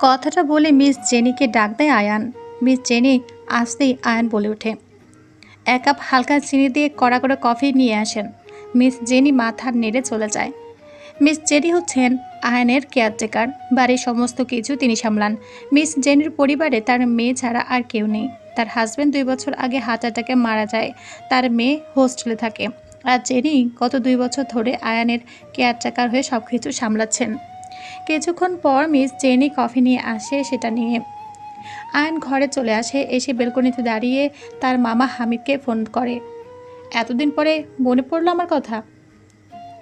কথাটা বলে মিস জেনিকে ডাক দেয় আয়ান। মিস জেনি আসতেই আয়ান বলে ওঠে। এক কাপ হালকা চিনি দিয়ে কড়া করে কফি নিয়ে আসেন। মিস জেনি মাথা নেড়ে চলে যায়। মিস জেনি হচ্ছেন আয়নের কেয়ারটেকার। বাড়ির সমস্ত কিছু তিনি সামলান। মিস জেনির পরিবারে তার মেয়ে ছাড়া আর কেউ নেই। তার হাজব্যান্ড দুই বছর আগে হার্ট অ্যাটাকে মারা যায়। তার মেয়ে হোস্টেলে থাকে। আর জেনি গত দুই বছর ধরে আয়ানের কেয়ারটেকার হয়ে সব কিছু সামলাচ্ছেন। কিছুক্ষণ পর মিস জেনি কফি নিয়ে আসে সেটা নিয়ে। আয়ন ঘরে চলে আসে, এসে বেলকনিতে দাঁড়িয়ে তার মামা হামিদকে ফোন করে। এতদিন পরে মনে পড়ল আমার কথা?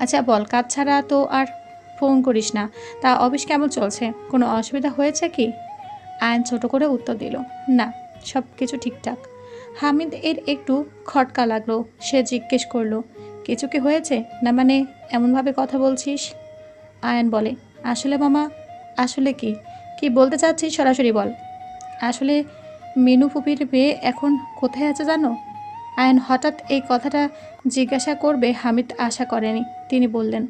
আচ্ছা বল, কাজ ছাড়া তো আর ফোন করিস না। তা অফিস কেমন চলছে? কোনো অসুবিধা হয়েছে কি? আয়ন ছোট করে উত্তর দিল, না সব কিছু ঠিকঠাক। হামিদ এর একটু খটকা লাগল, সে জিজ্ঞেস করল, কিছু কি হয়েছে? না মানে এমনভাবে কথা বলছিস? আয়ন বলে আসলে মামা, আসলে কি? কি বলতে চাচ্ছিস সরাসরি বল। আসলে মিনু ফুপির মেয়ে এখন কোথায় আছে জানো? আয়ন হঠাৎ এই কথাটা জিজ্ঞাসা করবে হামিদ আশা করেনি, তিনি বললেন।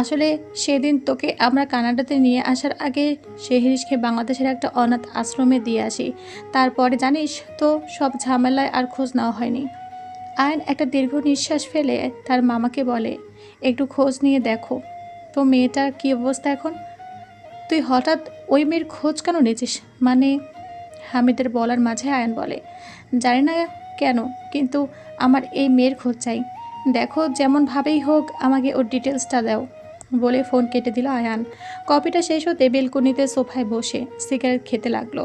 আসলে সেদিন তোকে আমরা কানাডাতে নিয়ে আসার আগে শেহরিশকে বাংলাদেশের একটা অনাথ আশ্রমে দিয়ে আসি। তারপরে জানিস তো সব ঝামেলায় আর খোঁজ নেওয়া হয়নি। আয়ন একটা দীর্ঘ নিঃশ্বাস ফেলে তার মামাকে বলে, একটু খোঁজ নিয়ে দেখো। তো মেয়েটার কী অবস্থা এখন? তুই হঠাৎ ওই মেয়ের খোঁজ কেন নিয়েছিস মানে হামিদের বলার মাঝে আয়ন বলে, জানি না কেন, কিন্তু আমার এই মেয়ের খোঁজ চাই। দেখো যেমনভাবেই হোক আমাকে ওর ডিটেলসটা দাও, বলে ফোন কেটে দিল আয়ান। কপিটা শেষ হতে বেলকুনিতে সোফায় বসে সিগারেট খেতে লাগল।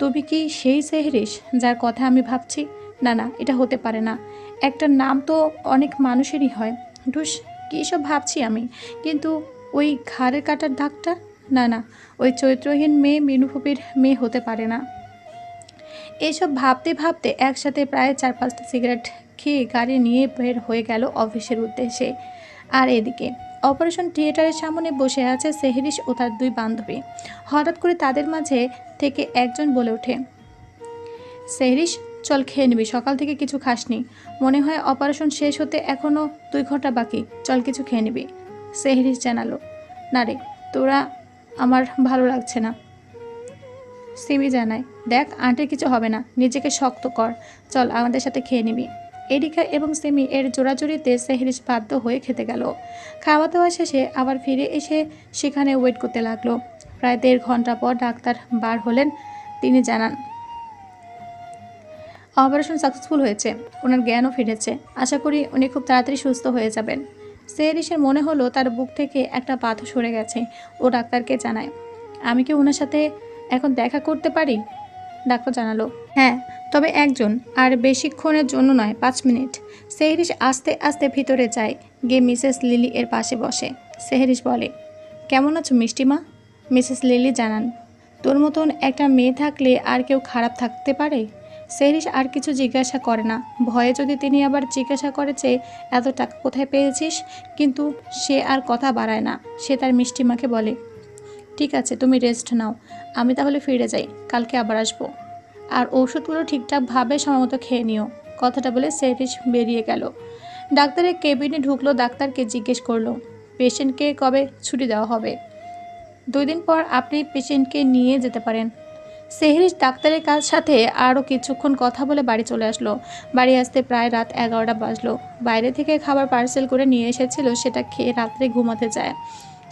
তুমি কি সেই সেহরিস যার কথা আমি ভাবছি? না না, এটা হতে পারে না। একটা নাম তো অনেক মানুষেরই হয়। ঢুস কী সব ভাবছি আমি? কিন্তু ওই ঘাড়ের কাটার দাগটা? না না, ওই চরিত্রহীন মেয়ে মিনুফুপির মেয়ে হতে পারে না। এইসব ভাবতে ভাবতে একসাথে প্রায় চার পাঁচটা সিগারেট খেয়ে গাড়ি নিয়ে বের হয়ে গেল অফিসের উদ্দেশ্যে। আর এদিকে, অপারেশন থিয়েটারের সামনে বসে আছে সেহরিশ ও তার দুই বান্ধবী। হঠাৎ করে তাদের মাঝে থেকে একজন বলে ওঠে, সেহরিশ চল খেয়ে নিবি, সকাল থেকে কিছু খাসনি। মনে হয় অপারেশন শেষ হতে এখনও দুই ঘণ্টা বাকি, চল কিছু খেয়ে নিবি সেহরিশ জানালো। না রে, তোরা আমার ভালো লাগছে না। সিমি জানায়, দেখ, আন্টির কিছু হবে না, নিজেকে শক্ত কর, চল আমাদের সাথে খেয়ে নিবি। এরিকা এবং সেমি এর জোড়াজুড়িতে সেহরিশ বাধ্য হয়ে খেতে গেল। খাওয়া দাওয়া শেষে আবার ফিরে এসে সেখানে ওয়েট করতে লাগল। প্রায় দেড় ঘণ্টা পর ডাক্তার বার হলেন, তিনি জানান অপারেশন সাকসেসফুল হয়েছে, ওনার জ্ঞানও ফিরেছে। আশা করি উনি খুব তাড়াতাড়ি সুস্থ হয়ে যাবেন। সেহরিশের মনে হলো তার বুক থেকে একটা পাথর সরে গেছে, ও ডাক্তারকে জানায়। আমি কি ওনার সাথে এখন দেখা করতে পারি? ডাক্তার জানালো হ্যাঁ তবে একজন, আর বেশিক্ষণের জন্য নয়, পাঁচ মিনিট। সেহরিশ আস্তে আস্তে ভিতরে যায়, গিয়ে মিসেস লিলি এর পাশে বসে। সেহরিশ বলে, কেমন আছো মিষ্টিমা? মিসেস লিলি জানান, তোর মতন একটা মেয়ে থাকলে আর কেউ খারাপ থাকতে পারে? সেহরিশ আর কিছু জিজ্ঞাসা করে না। ভয়ে যদি তিনি আবার জিজ্ঞাসা করে যে, এত টাকা কোথায় পেয়েছিস? কিন্তু সে আর কথা বাড়ায় না। সে তার মিষ্টিমাকে বলে, ঠিক আছে, তুমি রেস্ট নাও। আমি তাহলে ফিরে যাই। কালকে আবার আসব। আর ওষুধগুলো ঠিকঠাকভাবে সময়মতো খেয়ে নিও। কথাটা বলে সেরিস বেরিয়ে গেল। ডাক্তারের কেবিনে ঢুকলো, ডাক্তারকে জিজ্ঞেস করল পেশেন্টকে কবে ছুটি দেওয়া হবে? দুই দিন পর আপনি পেশেন্টকে নিয়ে যেতে পারেন। সেহরিশ ডাক্তারের কাজ সাথে আরও কিছুক্ষণ কথা বলে বাড়ি চলে আসলো। বাড়ি আসতে প্রায় রাত এগারোটা বাজলো। বাইরে থেকে খাবার পার্সেল করে নিয়ে এসেছিল, সেটা খেয়ে রাত্রে ঘুমাতে যায়।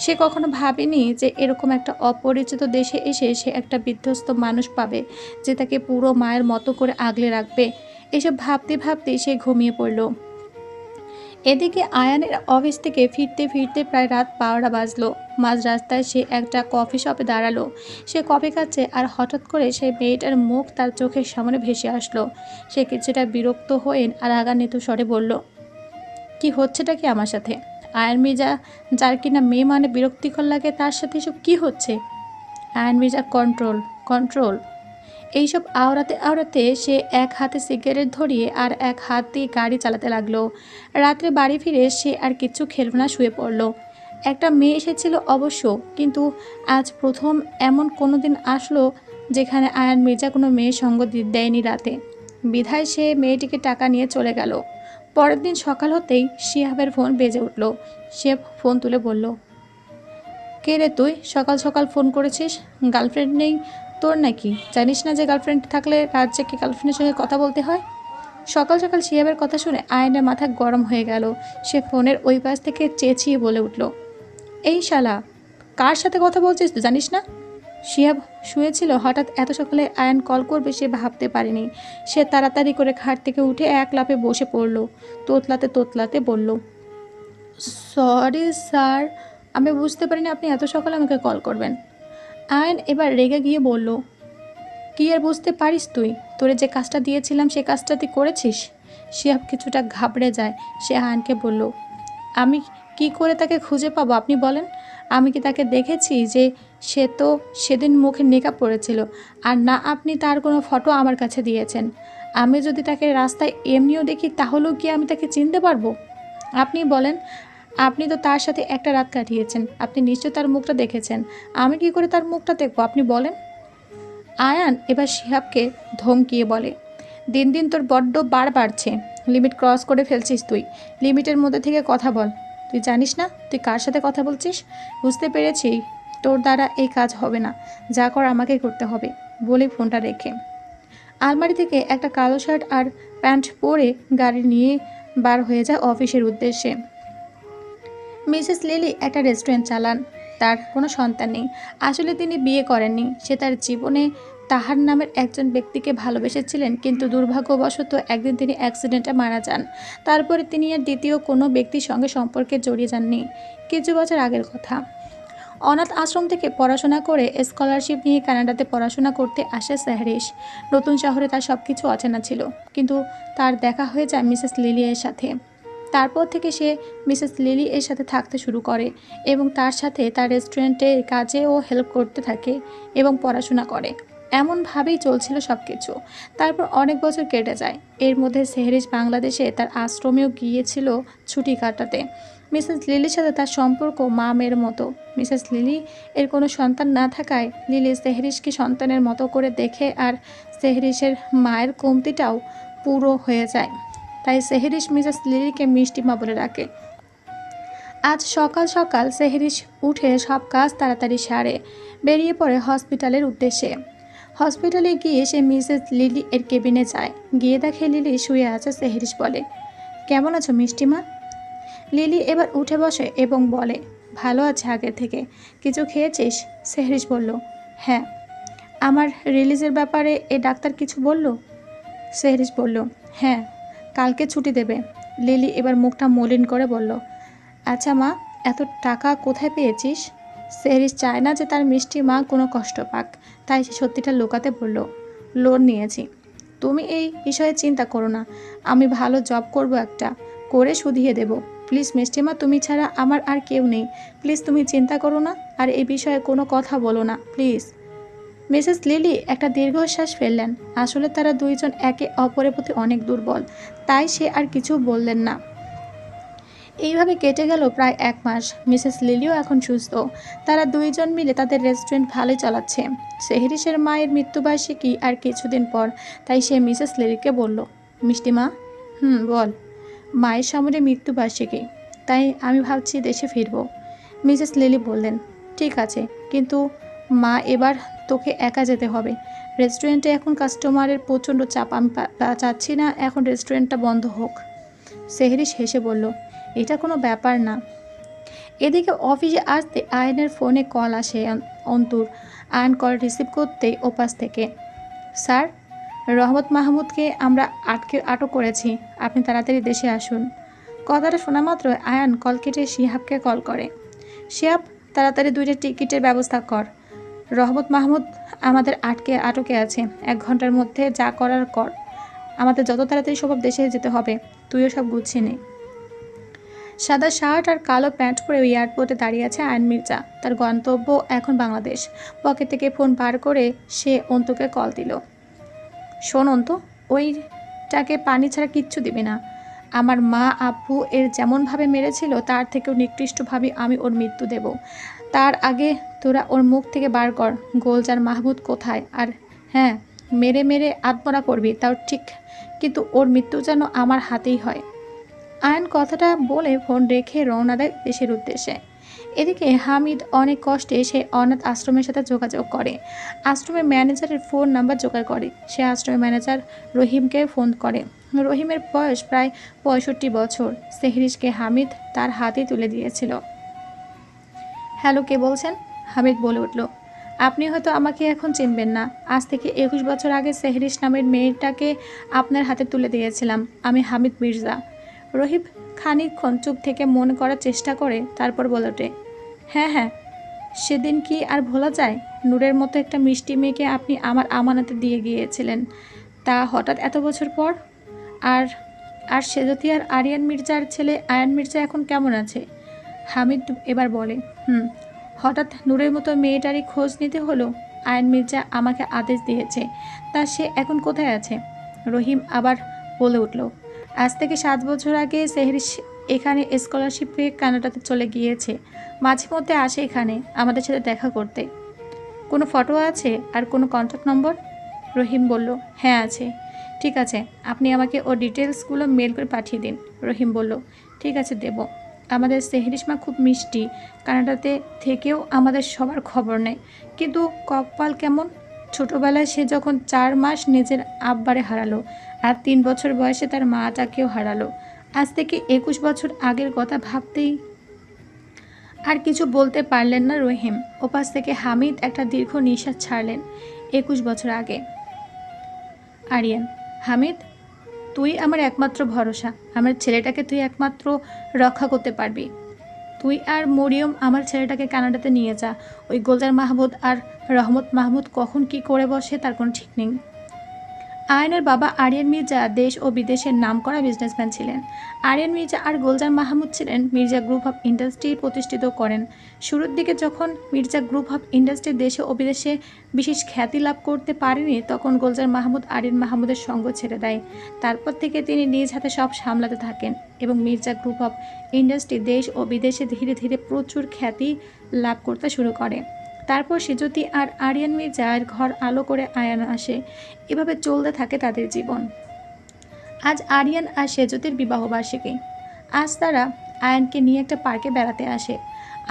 সে কখনো ভাবেনি যে এরকম একটা অপরিচিত দেশে এসে সে একটা বিধ্বস্ত মানুষ পাবে, যে তাকে পুরো মায়ের মতো করে আগলে রাখবে। এসব ভাবতে ভাবতে সে ঘুমিয়ে পড়ল। এদিকে আয়ানের অফিস থেকে ফিরতে ফিরতে প্রায় রাত বারোটা বাজলো। মাঝ রাস্তায় সে একটা কফি শপে দাঁড়াল। সে কফি খাচ্ছে আর হঠাৎ করে সেই মেয়েটার মুখ তার চোখের সামনে ভেসে আসলো। সে কিছুটা বিরক্ত হয়ে আর রাগান্বিত স্বরে বলল, কি হচ্ছেটা কি আমার সাথে? আয়ন মির্জা, যার কিনা মেয়ে মানে বিরক্তিকর লাগে, তার সাথে এসব কী হচ্ছে? আয়ন মির্জা কন্ট্রোল কন্ট্রোল এইসব আওড়াতে আওড়াতে সে এক হাতে সিগারেট ধরিয়ে আর এক হাত দিয়ে গাড়ি চালাতে লাগল। রাত্রে বাড়ি ফিরে সে আর কিচ্ছু খেলব না শুয়ে পড়ল। একটা মেয়ে এসেছিল অবশ্য, কিন্তু আজ প্রথম এমন কোনো দিন আসলো যেখানে আয়ান মির্জা কোনো মেয়ে সঙ্গ দেয়নি রাতে। বিধায় সে মেয়েটিকে টাকা নিয়ে চলে গেল। পরের দিন সকাল হতেই শিহাবের ফোন বেজে উঠল। সে ফোন তুলে বলল, কে রে তুই? সকাল সকাল ফোন করেছিস? গার্লফ্রেন্ড নেই? তোর নাকি? জানিস না যে গার্লফ্রেন্ড থাকলে জেগে গার্লফ্রেন্ডের সঙ্গে কথা বলতে হয়? সকাল সকাল শিয়াবের কথা শুনে আয়নের মাথা গরম হয়ে গেল। সে ফোনের ওই পাশ থেকে চেঁচিয়ে বলে উঠল, এই শালা, কার সাথে কথা বলছিস তুই, জানিস না? শিয়াব শুয়েছিল, হঠাৎ এত সকালে আয়ন কল করবে সে ভাবতে পারেনি। সে তাড়াতাড়ি করে খাট থেকে উঠে এক লাফে বসে পড়ল, তোতলাতে তোতলাতে বলল, সরি স্যার, আমি বুঝতে পারিনি আপনি এত সকালে আমাকে কল করবেন। আয়ন এবার রেগে গিয়ে বলল, কি আর বুঝতে পারিস তুই? তোরে যে কাজটা দিয়েছিলাম, সে কাজটা তুই করেছিস? শিয়াব কিছুটা ঘাবড়ে যায়। সে আয়নকে বলল, আমি কি করে তাকে খুঁজে পাবো? আপনি বলেন। আমি কি তাকে দেখেছি যে সে তো সেদিন মুখে নেকাপ পড়েছিল, আর না আপনি তার কোনো ফটো আমার কাছে দিয়েছেন? আমি যদি তাকে রাস্তায় এমনিও দেখি, তাহলেও কি আমি তাকে চিনতে পারব? আপনি বলেন আপনি তো তার সাথে একটা রাত কাটিয়েছেন। আপনি নিশ্চয় তার মুখটা দেখেছেন। আমি কি করে তার মুখটা দেখব, আপনি বলেন। আয়ান এবার শিহাবকে ধমকিয়ে বলে, দিন দিন তোর বড্ড বার বাড়ছে। লিমিট ক্রস করে ফেলছিস তুই। লিমিটের মধ্যে থেকে কথা বল। তুই জানিস না, তুই কার সাথে কথা বলছিস? বুঝতে পেরেছি তোর দ্বারা এই কাজ হবে না। যা কর আমাকে করতে হবে। বলে ফোনটা রেখে। আলমারি থেকে একটা কালো শার্ট আর প্যান্ট পরে গাড়ি নিয়ে বার হয়ে যায় অফিসের উদ্দেশ্যে। মিসেস লিলি একটা রেস্টুরেন্ট চালান। তার কোনো সন্তান নেই। আসলে তিনি বিয়ে করেননি। সে তার জীবনে তাহার নামের একজন ব্যক্তিকে ভালোবেসেছিলেন, কিন্তু দুর্ভাগ্যবশত একদিন তিনি অ্যাক্সিডেন্টে মারা যান। তারপরে তিনি আর দ্বিতীয় কোনো ব্যক্তির সঙ্গে সম্পর্কে জড়িয়ে যাননি। কিছু বছর আগের কথা। অনাথ আশ্রম থেকে পড়াশোনা করে স্কলারশিপ নিয়ে কানাডাতে পড়াশোনা করতে আসে সেহরিশ নতুন শহরে তার সব কিছু অচেনা ছিল। কিন্তু তার দেখা হয়ে যায় মিসেস লিলি এর সাথে। তারপর থেকে সে মিসেস লিলি এর সাথে থাকতে শুরু করে এবং তার সাথে তার রেস্টুরেন্টের কাজেও হেল্প করতে থাকে এবং পড়াশোনা করে। এমনভাবেই চলছিল সব কিছু তারপর অনেক বছর কেটে যায়। এর মধ্যে সেহরিশ বাংলাদেশে তার আশ্রমেও গিয়েছিল ছুটি কাটাতে। মিসেস লিলির সাথে তার সম্পর্ক মা মেয়ের মতো। মিসেস লিলি এর কোনো সন্তান না থাকায় লিলি সেহরিশকে সন্তানের মতো করে দেখে আর সেহরিশের মায়ের কমতিটাও পুরো হয়ে যায়। তাই সেহরিশ মিসেস লিলিকে মিষ্টিমা বলে ডাকে। আজ সকাল সকাল সেহরিশ উঠে সব কাজ তাড়াতাড়ি সারে, বেরিয়ে পড়ে হসপিটালের উদ্দেশ্যে। হসপিটালে গিয়ে সে মিসেস লিলি এর কেবিনে যায়। গিয়ে দেখে লিলি শুয়ে আছে, সেহরিশ বলে। কেমন আছো মিষ্টিমা লিলি এবার উঠে বসে এবং বলে, ভালো আছে আগে থেকে। কিছু খেয়েছিস? সেহরিশ বলল হ্যাঁ। আমার রিলিজের ব্যাপারে এ ডাক্তার কিছু বলল? সেহরিশ বলল হ্যাঁ। কালকে ছুটি দেবে। লিলি এবার মুখটা মলিন করে বলল আচ্ছা মা, এত টাকা কোথায় পেয়েছিস? সেহরিশ চায় না যে তার মিষ্টি মা কোনো কষ্ট পাক। তাই সে সত্যিটা লুকাতে বলল, লোন নিয়েছি। তুমি এই বিষয়ে চিন্তা করো না। আমি ভালো জব করব একটা। করে শুধিয়ে দেব। প্লিজ মিষ্টিমা তুমি ছাড়া আমার আর কেউ নেই। প্লিজ তুমি চিন্তা করো না। আর এই বিষয়ে কোনো কথা বলো না। প্লিজ। মিসেস লিলি একটা দীর্ঘশ্বাস ফেললেন। আসলে তারা দুইজন একে অপরের প্রতি অনেক দুর্বল, তাই সে আর কিছু বললেন না। এইভাবে কেটে গেল প্রায় এক মাস। মিসেস লিলিও এখন সুস্থ। তারা দুইজন মিলে তাদের রেস্টুরেন্ট ভালোই চালাচ্ছে। সেহরিশের মায়ের মৃত্যুবার্ষিকী আর কিছুদিন পর? তাই সে মিসেস লিলিকে বলল মিষ্টিমা হুম, বল। মায়ের সামনে মৃত্যুবার্ষিকী, তাই আমি ভাবছি দেশে ফিরবো। মিসেস লিলি বললেন, ঠিক আছে, কিন্তু মা এবার তোকে একা যেতে হবে। রেস্টুরেন্টে এখন কাস্টমারের প্রচণ্ড চাপ, আমি চাচ্ছি না, এখন রেস্টুরেন্টটা বন্ধ হোক। সেহরিশ হেসে বলল, এটা কোনো ব্যাপার না। এদিকে অফিসে আসতে আয়নের ফোনে কল আসে অন- অন্তুর। আয়ন কল রিসিভ করতে ওপাশ থেকে, স্যার, রহমত মাহমুদকে আমরা আটকে, আটক করেছি। আপনি তাড়াতাড়ি দেশে আসুন। কথাটা শোনা মাত্র আয়ান কল কেটে শিহাবকে কল করে, শিহাব, তাড়াতাড়ি দুইটা টিকিটের ব্যবস্থা কর। রহমত মাহমুদ, আমাদের আটকে আটকে আছে। এক ঘণ্টার মধ্যে যা করার কর। আমাদের যত তাড়াতাড়ি সম্ভব দেশে যেতে হবে। তুইও সব গুছিয়ে নে। সাদা শার্ট আর কালো প্যান্ট পরে ওই এয়ারপোর্টে দাঁড়িয়ে আছে আয়ন মির্জা। তার গন্তব্য এখন বাংলাদেশ। পকেট থেকে ফোন বার করে সে অন্তুকে কল দিল। শোন অন্তু, ওইটাকে পানি ছাড়া কিচ্ছু দিবে না। আমার মা, আব্বু এর যেমনভাবে মেরেছিল, তার থেকেও নিকৃষ্টভাবে আমি ওর মৃত্যু দেব। তার আগে তোরা ওর মুখ থেকে বার কর, গোলজার মাহবুদ কোথায়? আর হ্যাঁ মেরে মেরে আত্মরা করবি, তাও ঠিক। কিন্তু ওর মৃত্যু যেন আমার হাতেই হয়। আয়ন কথাটা বলে ফোন রেখে রওনা দেয় দেশের উদ্দেশ্যে। এদিকে হামিদ অনেক কষ্টে সে অনাথ আশ্রমের সাথে যোগাযোগ করে। আশ্রমের ম্যানেজারের ফোন নাম্বার জোগাড় করে। সে আশ্রমের ম্যানেজার রহিমকে ফোন করে। রহিমের বয়স প্রায় পঁয়ষট্টি বছর। সেহরিশকে হামিদ তার হাতে তুলে দিয়েছিল। হ্যালো, কে বলছেন? হামিদ বলে উঠল, আপনি হয়তো আমাকে এখন চিনবেন না। আজ থেকে একুশ বছর আগে সেহরিশ নামের মেয়েটাকে আপনার হাতে তুলে দিয়েছিলাম। আমি হামিদ মির্জা। রহিব খানিকক্ষণ চুপ থেকে মন করার চেষ্টা করে, তারপর বলে ওঠে হ্যাঁ হ্যাঁ সেদিন কি আর ভোলা যায়? নূরের মতো একটা মিষ্টি মেয়েকে আপনি আমার আমানাতে দিয়ে গিয়েছিলেন। তা হঠাৎ এত বছর পর? আর আর সেজতি আর আরিয়ান মির্জার ছেলে আয়ান মির্জা এখন কেমন আছে? হামিদ এবার বলে হুম, হঠাৎ নূরের মতো মেয়েটারই খোঁজ নিতে হলো। আয়ন মির্জা আমাকে আদেশ দিয়েছে, তা সে এখন কোথায় আছে? রহিম আবার বলে উঠল, আজ থেকে সাত বছর আগে সেহরিশ এখানে স্কলারশিপ পেয়ে কানাডাতে চলে গিয়েছে। মাঝে মধ্যে আসে এখানে, আমাদের সাথে দেখা করতে। কোনো ফটো আছে আর কোনো কন্ট্যাক্ট নম্বর রহিম বলল হ্যাঁ আছে। ঠিক আছে, আপনি আমাকে ও ডিটেলসগুলো মেল করে পাঠিয়ে দিন। রহিম বলল, ঠিক আছে, দেব। আমাদের সেহরিশমা খুব মিষ্টি। কানাডাতে থেকেও আমাদের সবার খবর নেয়। কিন্তু কপাল কেমন? ছোটবেলায় সে যখন চার মাস নিজের আব্বারে হারালো আর তিন বছর বয়সে তার মা মাটাকেও হারালো। আজ থেকে একুশ বছর আগের কথা ভাবতেই আর কিছু বলতে পারলেন না রহিম। ওপাশ থেকে হামিদ একটা দীর্ঘ নিঃশ্বাস ছাড়লেন একুশ বছর আগে। আরিয়ান, হামিদ? তুই আমার একমাত্র ভরসা। আমার ছেলেটাকে তুই একমাত্র রক্ষা করতে পারবি। তুই আর মরিয়ম আমার ছেলেটাকে কানাডাতে নিয়ে যা। ওই গোলদার মাহমুদ আর রহমত মাহমুদ কখন কি করে বসে তার কোনো ঠিক নেই। আয়নের বাবা আরিয়ান মির্জা দেশ ও বিদেশের নামকরা বিজনেসম্যান ছিলেন। আরিয়ান মির্জা আর গোলজার মাহমুদ ছিলেন মির্জা গ্রুপ অফ ইন্ডাস্ট্রি প্রতিষ্ঠিত করেন। শুরুর দিকে যখন মির্জা গ্রুপ অফ ইন্ডাস্ট্রি দেশে ও বিদেশে বিশেষ খ্যাতি লাভ করতে পারেনি তখন গোলজার মাহমুদ আরিয়ান মাহমুদের সঙ্গ ছেড়ে দেয়। তারপর থেকে তিনি নিজ হাতে সব সামলাতে থাকেন এবং মির্জা গ্রুপ অফ ইন্ডাস্ট্রি দেশ ও বিদেশে ধীরে ধীরে প্রচুর খ্যাতি লাভ করতে শুরু করে। তারপর সেজতি আর আরিয়ান মির্জার ঘর আলো করে আয়ান আসে, এভাবে চলতে থাকে তাদের জীবন। আজ আরিয়ান আর সেজতির বিবাহবার্ষিকী আজ তারা আয়ানকে নিয়ে একটা পার্কে বেড়াতে আসে।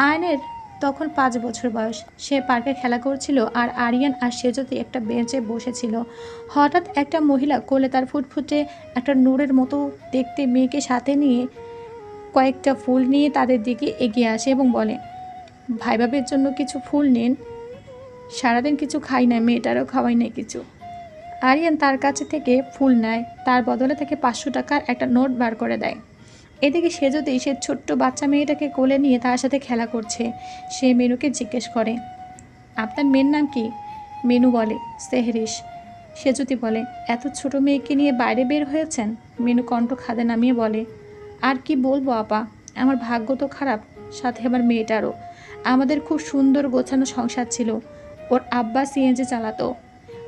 আয়নের তখন পাঁচ বছর বয়স। সে পার্কে খেলা করছিল আর আরিয়ান আর সেজতি একটা বেঞ্চে বসেছিল। হঠাৎ একটা মহিলা কোলে তার ফুটফুটে একটা নূরের মতো দেখতে মেয়েকে সাথে নিয়ে কয়েকটা ফুল নিয়ে তাদের দিকে এগিয়ে আসে এবং বলে ভাই ভাবের জন্য কিছু ফুল নিন। সারাদিন কিছু খাই না, মেয়েটারও খাওয়াই নাই কিছু। আরিয়ান তার কাছে থেকে ফুল নেয়, তার বদলে তাকে পাঁচশো টাকার একটা নোট বার করে দেয়। এদিকে সে যদি সে ছোট্ট বাচ্চা মেয়েটাকে কোলে নিয়ে তার সাথে খেলা করছে, সে মেনুকে জিজ্ঞেস করে, আপনার মেয়ের নাম কি? মেনু বলে, সেহরিশ। সে যদি বলে, এত ছোট মেয়েকে নিয়ে বাইরে বের হয়েছেন? মেনু কণ্ঠ খাদে নামিয়ে বলে, আর কি বলব আপা, আমার ভাগ্য তো খারাপ, সাথে আমার মেয়েটারও। আমাদের খুব সুন্দর গোছানো সংসার ছিল। ওর আব্বা সিএনজি চালাতো।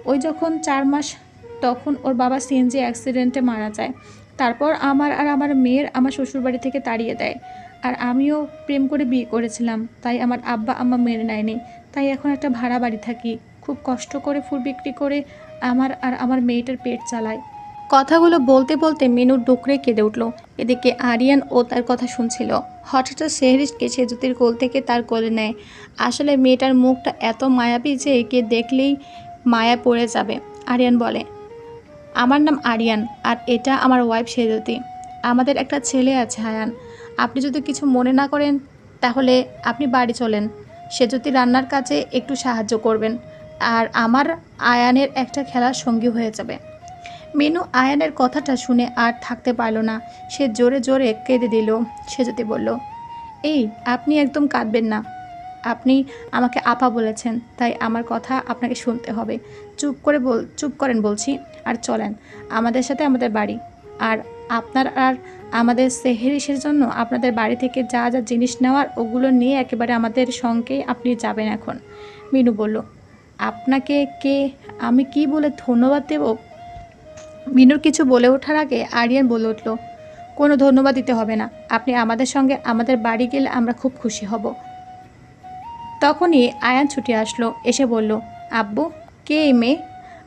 ওই যখন চার মাস, তখন ওর বাবা সিএনজি অ্যাক্সিডেন্টে মারা যায়। তারপর আমার আর আমার মেয়ের আমার শ্বশুরবাড়ি থেকে তাড়িয়ে দেয়। আর আমিও প্রেম করে বিয়ে করেছিলাম, তাই আমার আব্বা আম্মা মেনে নেয়নি। তাই এখন একটা ভাড়া বাড়ি থাকি। খুব কষ্ট করে ফুল বিক্রি করে আমার আর আমার মেয়েটার পেট চালায়। কথাগুলো বলতে বলতে মেনু ডুকরে কেঁদে উঠল। এদিকে আরিয়ান ও তার কথা শুনছিল। হঠাৎ সেহরিশকে সেজুতির কোল থেকে তার কোলে নেয়। আসলে মেয়েটার মুখটা এত মায়াবী যে একে দেখলেই মায়া পড়ে যাবে, আরিয়ান বলে। আমার নাম আরিয়ান আর এটা আমার ওয়াইফ সেজতি আমাদের একটা ছেলে আছে, হায়ান। আপনি যদি কিছু মনে না করেন, তাহলে আপনি বাড়ি চলেন। সেজতি রান্নার কাজে একটু সাহায্য করবেন। আর আমার আয়ানের একটা খেলার সঙ্গী হয়ে যাবে। মেনু আয়ানের কথাটা শুনে আর থাকতে পারল না। সে জোরে জোরে কেঁদে দিল। সে যদি বলল, এই, আপনি একদম কাঁদবেন না। আপনি আমাকে আপা বলেছেন, তাই আমার কথা আপনাকে শুনতে হবে। চুপ করে বল, চুপ করেন বলছি, আর চলেন। আমাদের সাথে আমাদের বাড়ি। আর আপনার আর আমাদের সেহেরিসের জন্য আপনাদের বাড়ি থেকে যা যা জিনিস নেওয়ার, ওগুলো নিয়ে একেবারে আমাদের সঙ্গেই আপনি যাবেন এখন। মিনু বলল, আপনাকে কে, আমি কি বলে ধন্যবাদ দেব? মিনুর কিছু বলে ওঠার আগে আরিয়ান বলে উঠল, কোনো ধন্যবাদ দিতে হবে না। আপনি আমাদের সঙ্গে আমাদের বাড়ি গেলে আমরা খুব খুশি হব। তখনই আয়ান ছুটে আসলো, এসে বলল, আব্বু, কে এই মেয়ে?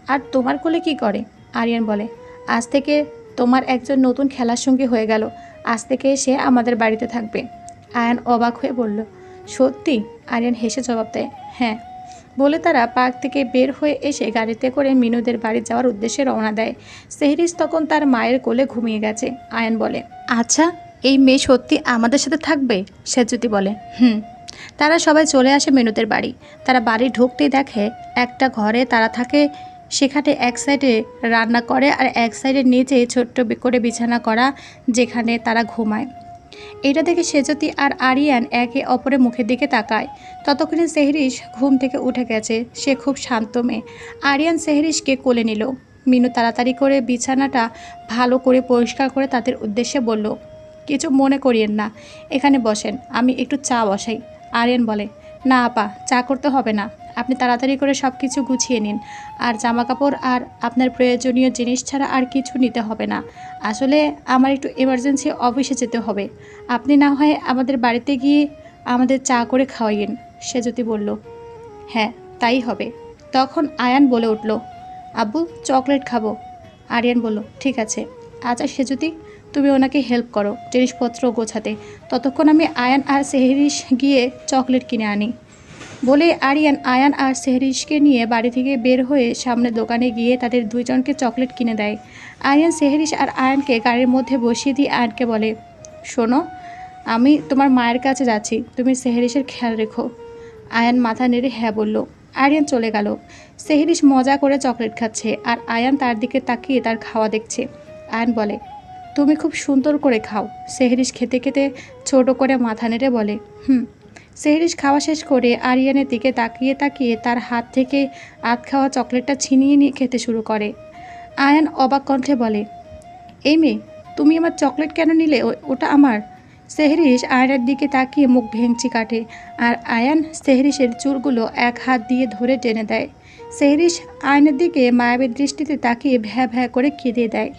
আর তোমার কোলে কি করে? আরিয়ান বলে, আজ থেকে তোমার একজন নতুন খেলার সঙ্গী হয়ে গেল। আজ থেকে সে আমাদের বাড়িতে থাকবে। আয়ান অবাক হয়ে বলল, সত্যি? আরিয়ান হেসে জবাব দেয় হ্যাঁ। বলে তারা পার্ক থেকে বের হয়ে এসে গাড়িতে করে মিনুদের বাড়ি যাওয়ার উদ্দেশ্যে রওনা দেয়। সেহরিস তখন তার মায়ের কোলে ঘুমিয়ে গেছে, আয়ন বলে। আচ্ছা এই মেয়ে সত্যি আমাদের সাথে থাকবে? সেজুতি বলে। হুম। তারা সবাই চলে আসে মিনুদের বাড়ি। তারা বাড়ি ঢুকতেই দেখে একটা ঘরে তারা থাকে, সেখানে এক সাইডে রান্না করে আর এক সাইডে নিচে ছোট্ট করে বিছানা করা, যেখানে তারা ঘুমায়। এটা দেখে সেজতি আর আরিয়ান একে অপরের মুখের দিকে তাকায়। ততক্ষণে সেহরিশ ঘুম থেকে উঠে গেছে। সে খুব শান্ত মেয়ে। আরিয়ান সেহরিশকে কোলে নিল। মিনু তাড়াতাড়ি করে বিছানাটা ভালো করে পরিষ্কার করে তাদের উদ্দেশ্যে বলল, কিছু মনে করিয়েন না। এখানে বসেন। আমি একটু চা বসাই। আরিয়ান বলে, না আপা, চা করতে হবে না। আপনি তাড়াতাড়ি করে সব কিছু গুছিয়ে নিন। আর জামা কাপড় আর আপনার প্রয়োজনীয় জিনিস ছাড়া আর কিছু নিতে হবে না। আসলে আমার একটু এমার্জেন্সি অফিসে যেতে হবে। আপনি না হয় আমাদের বাড়িতে গিয়ে আমাদের চা করে খাওয়াইয়েন, সে যদি বলল। হ্যাঁ তাই হবে। তখন আয়ান বলে উঠল, আব্বু, চকলেট খাব। আরিয়ান বলল, ঠিক আছে। আচ্ছা সে যদি তুমি ওনাকে হেল্প করো জিনিসপত্র গোছাতে। ততক্ষণ আমি আয়ান আর সেহরিশ গিয়ে চকলেট কিনে আনি। বলে আরিয়ান আয়ান আর সেহরিশকে নিয়ে বাড়ি থেকে বের হয়ে সামনে দোকানে গিয়ে তাদের দুইজনকে চকলেট কিনে দেয়। আরিয়ান, সেহরিশ আর আয়ানকে গাড়ির মধ্যে বসিয়ে দিয়ে আয়ানকে বলে, শোনো, আমি তোমার মায়ের কাছে যাচ্ছি, তুমি সেহরিশের খেয়াল রেখো। আয়ান মাথা নেড়ে হ্যাঁ বলল। আরিয়ান চলে গেল। সেহরিশ মজা করে চকলেট খাচ্ছে আর আয়ান তার দিকে তাকিয়ে তার খাওয়া দেখছে। আয়ান বলে, তুমি খুব সুন্দর করে খাও। সেহরিশ খেতে খেতে ছোট করে মাথা নেড়ে বলে, হুম। সেহরিশ খাওয়া শেষ করে আরিয়ানের দিকে তাকিয়ে তাকিয়ে তার হাত থেকে আধ খাওয়া চকলেটটা ছিনিয়ে নিয়ে খেতে শুরু করে। আয়ান অবাক কণ্ঠে বলে, এই মেয়ে, তুমি আমার চকলেট কেন নিলে? ওটা আমার। সেহরিশ আয়নার দিকে তাকিয়ে মুখ ভেঙচি কাটে আর আয়ান সেহরিশের চুলগুলো এক হাত দিয়ে ধরে টেনে দেয়। সেহরিশ আয়নের দিকে মায়াবের দৃষ্টিতে তাকিয়ে ভ্যা ভ্যা করে কেঁদে দেয়।